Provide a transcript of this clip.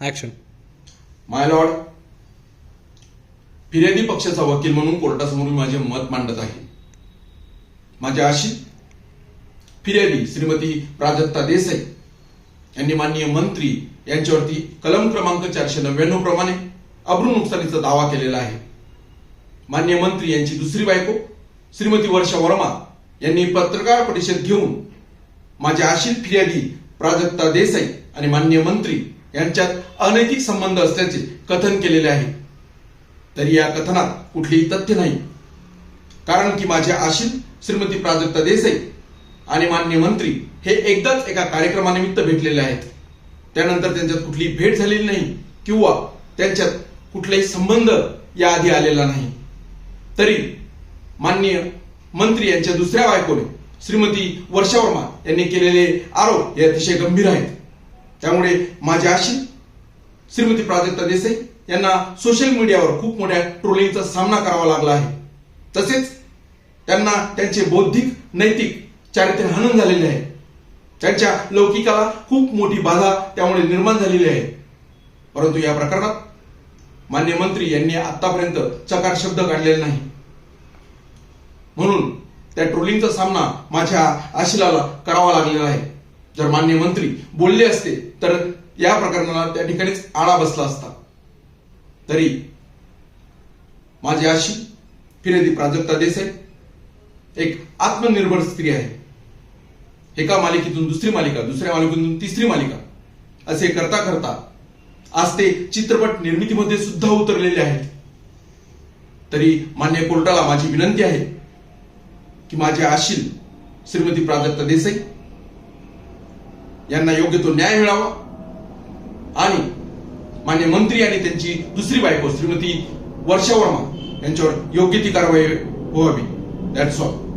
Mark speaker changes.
Speaker 1: Action
Speaker 2: माय Lord फिर्यादी पक्षाचा वकील म्हणून कोर्टासमोर मी माझे मत मांडत आहे. माझ्या अशी फिर्यादी श्रीमती प्राजक्ता देसाई यांनी माननीय मंत्री यांच्यावरती कलम क्रमांक चारशे नव्याण्णव प्रमाणे अब्रू नुकसानीचा दावा केलेला आहे. मान्य मंत्री यांची दुसरी बायको श्रीमती वर्षा वर्मा यांनी पत्रकार परिषद घेऊन माझ्या आशिल फिर्यादी प्राजक्ता देसाई आणि मान्य मंत्री यांच्यात अनैतिक संबंध असल्याचे कथन केलेले आहे. तरी या कथनात कुठलेही तथ्य नाही. कारण की माझ्या आशिल श्रीमती प्राजक्ता देसाई आणि मान्य मंत्री हे एकदाच एका कार्यक्रमानिमित्त भेटलेले आहेत. त्यानंतर त्यांच्यात कुठलीही भेट झालेली नाही किंवा त्यांच्यात कुठलाही संबंध याआधी आलेला नाही. तरी माननीय मंत्री यांच्या दुसऱ्या बायकोने श्रीमती वर्षा वर्मा यांनी केलेले आरोप हे अतिशय गंभीर आहेत. त्यामुळे माझ्या आशी श्रीमती प्राजक्ता देसाई यांना सोशल मीडियावर खूप मोठ्या ट्रोलिंगचा सामना करावा लागला आहे. तसेच त्यांना त्यांचे बौद्धिक नैतिक चारित्र्य हनन झालेले आहे. त्यांच्या लौकिकाला खूप मोठी बाधा त्यामुळे निर्माण झालेली आहे. परंतु या प्रकरणात मान्य मंत्री यांनी आतापर्यंत चकार शब्द काढलेला नाही. म्हणून त्या ट्रोलिंगचा सामना माझ्या आशिलाला करावा लागलेला आहे. जर मान्य मंत्री बोलले असते तर या प्रकरणाला त्या ठिकाणीच आळा बसला असता. तरी माझी आशी फिरेदी प्राजक्ता देसाई एक आत्मनिर्भर स्त्री आहे. एका मालिकेतून दुसरी मालिका दुसऱ्या मालिकेतून तिसरी मालिका असे करता करता आज ते चित्रपट निर्मितीमध्ये सुद्धा उतरलेले आहेत. तरी मान्य कोर्टाला माझी विनंती आहे की माझे आशील श्रीमती प्राजक्ता देसाई यांना योग्य तो न्याय मिळावा. आणि मान्य मंत्री आणि त्यांची दुसरी बायको श्रीमती वर्षा वर्मा यांच्यावर योग्य ती कारवाई व्हावी. That's all